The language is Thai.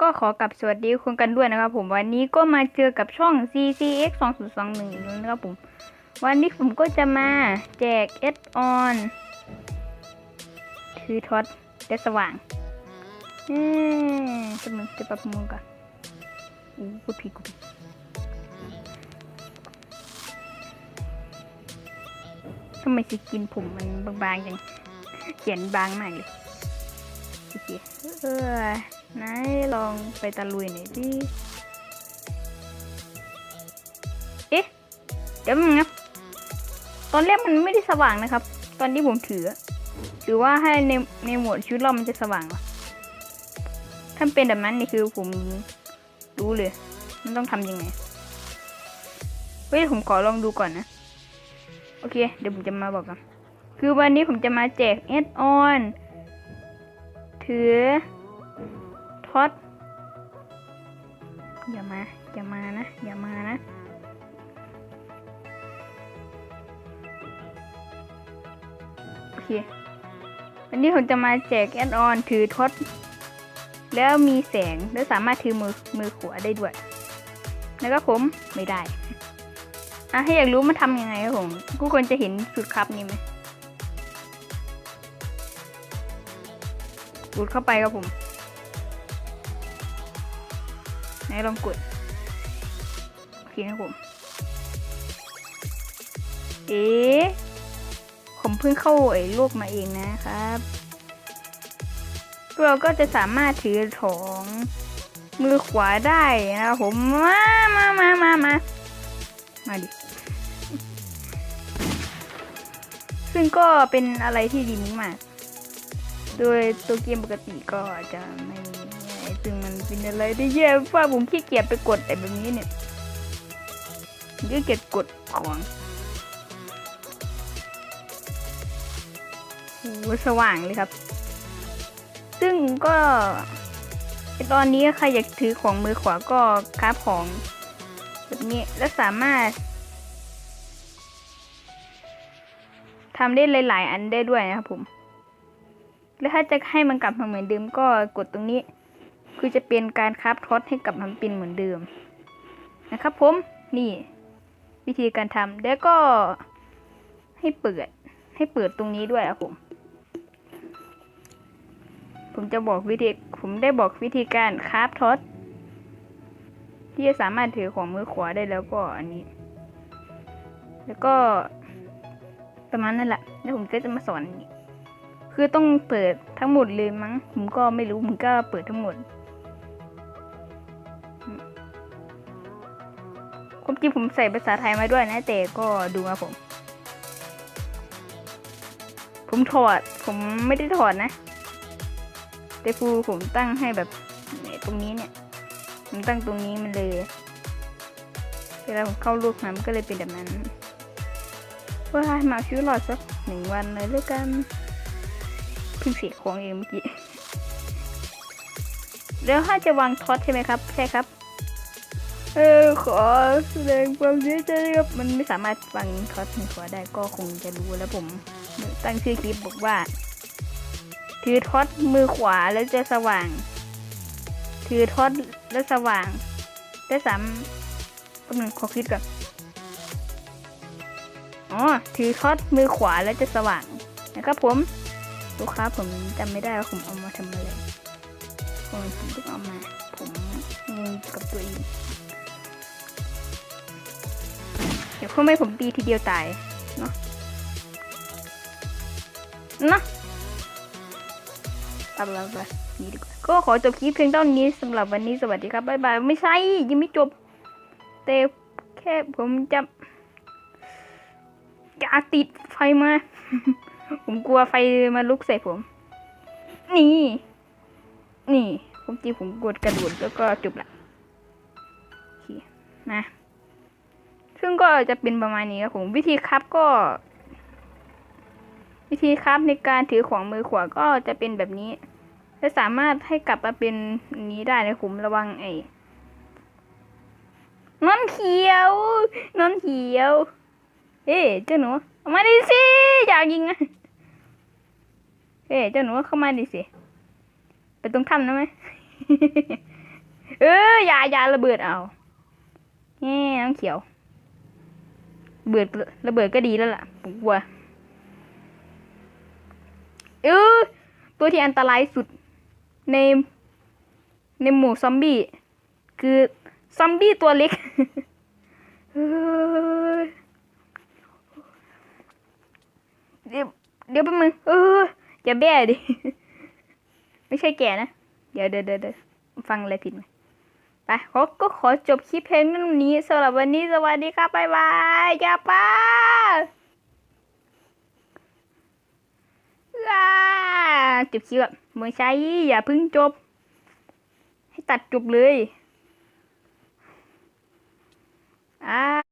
ก็ขอกลับสวัสดีคุณกันด้วยนะครับผมวันนี้ก็มาเจอกับช่อง CCX 2021อีกแล้วนะครับผม วันนี้ผมก็จะมาแจกเอสออนถือท็อตเดสว่างเอ๊ะจะมึงจะปรับมือก่อนอู้กูผิดกูผิดทำไมสกินผมมันบางๆจังเขียนบางมากเลยโอเคเออ ไหนลองไปตะลุยหน่อยดิเอ๊ะ เดี๋ยวมึงนะตอนแรกมันไม่ได้สว่างนะครับ ตอนที่ผมถืออะหรือว่าให้ในในโหมดชีวิตเรามันจะสว่างหรอถ้าเป็นแบบนั้นนี่คือผมรู้เลย มันต้องทำยังไง เฮ้ยผมขอลองดูก่อนนะ โอเค เดี๋ยวผมจะมาบอกกัน คือวันนี้ผมจะมาแจกเอสออนถือ อตอย่ามา อย่ามานะ อย่ามานะโอเควันนี้ผมจะมาแจกแอดออนถือท็อตแล้วมีแสงและสามารถถือมือมือขวาได้ด้วย แล้วก็ผมไม่ได้อะถ้อยากรู้มันทำยังไงครับผมทุกคนจะเห็นสุดครับนี้ไหมกดเข้าไปครับผม ลองกด โอเคครับผม เอ๊ผมเพิ่งเข้าไอ้โลกมาเองนะครับเราก็จะสามารถถือของมือขวาได้นะครับผมมามามามามามาดิ ซึ่งก็เป็นอะไรที่ดีมาก โดยตัวเกมปกติก็จะไม่ ซึ่งมันเป็นอะไรที่แย่เพราผมขี้เกียจไปกดแต่แบบนี้เนี่ยขี้เกียจกดของโหสว่างเลยครับ ซึ่งก็ตอนนี้ใครอยากถือของมือขวาก็คราฟของแบบนี้และสามารถทำได้หลาย ๆ อันได้ด้วยนะครับผม แล้วถ้าจะให้มันกลับมาเหมือนเดิมก็กดตรงนี้ คือจะเป็นการคราฟท็อตให้กลับมาเป็นเหมือนเดิม นะครับผมนี่ วิธีการทำแล้วก็ให้เปิด ให้เปิดตรงนี้ด้วยครับผม ผมจะบอกวิธีผมได้บอกวิธีการคราฟท็อตที่จะสามารถถือของมือขวาได้แล้วก็อันนี้ แล้วก็ประมาณนั่นแหละแล้วผมก็จะมาสอนอย่างนี้คือต้องเปิดทั้งหมดเลยมั้ง ผมก็ไม่รู้ผมก็เปิดทั้งหมด ความจริงผมใส่ภาษาไทยมาด้วยนะ แต่ก็ดูมาผม ผมถอด ผมไม่ได้ถอดนะ แต่ครูผมตั้งให้แบบตรงนี้เนี่ย ผมตั้งตรงนี้มันเลยเวลาผมเข้ารูปมามันก็เลยเป็นแบบนั้นว่ามาชีวิตรอดสักหนึ่งวันเลยแล้วกันเพิ่งเสียของเองเมื่อกี้แล้วถ้าจะวางท็อตใช่ไหมครับ ใช่ครับ เออขอแสดงความเสียใจครับมันไม่สามารถวางท็อตในหัวได้ก็คงจะรู้แล้วผม ตั้งชื่อคลิปบอกว่า ถือท็อตมือขวาแล้วจะสว่าง ถือท็อตแล้วสว่างได้สามแป๊บนึงขอคิดก่อนอ๋อถือท็อตมือขวาแล้วจะสว่างนะครับผมลูกค้าผมจำไม่ได้ว่าผมเอามาทำอะไรผมผมต้องเอามา ผมงงกับตัวเอง ดี๋ยวเพื่อไม่ผมตีทีเดียวตายเนาะเนาะเอาละไปนี่ดีกว่าก็ขอจบคลิปเพียงเท่านี้สำหรับวันนี้สวัสดีครับบ๊ายบายไม่ใช่ยังไม่จบแต่แค่ผมจะอย่าติดไฟมา ผมกลัวไฟมาลุกใส่ผม นี่ นี่ ผมจริงผมกดกระโดดแล้วก็จบละโอเคนะ ซึ่งก็จะเป็นประมาณนี้ครับผมวิธีครับก็ วิธีครับในการถือของมือขวาก็จะเป็นแบบนี้และสามารถให้กลับมาเป็นนี้ได้นะผมระวังไอ้นอนเขียวนอนเขียว เอ๊เจ้าหนูเอามาดิสิอยากยิงอะเอ๊เจ้าหนูเข้ามาดิสิไปตรงถ้ำนะไหมเอออย่าอย่าระเบิดเอาแง่น้องเขียว เบิดระเบิดก็ดีแล้วล่ะ ผมกลัว เออตัวที่อันตรายสุดในในหมู่ซอมบี้ คือซอมบี้ตัวเล็ก เดี๋ยวเดี๋ยวแป๊บนึงเอออย่าแบ้ดิ ไม่ใช่แก่นะ เดี๋ยวเดี๋ยวเดี๋ยวฟังอะไรผิดไหม ไปก็ขอจบคลิปเพลงนี้สำหรับวันนี้สวัสดีค่ะบ๊ายบายอย่าป้าจบคลิปแบบเมื่อใช้อย่าพึ่งจบ ให้ตัดจบเลยอ่า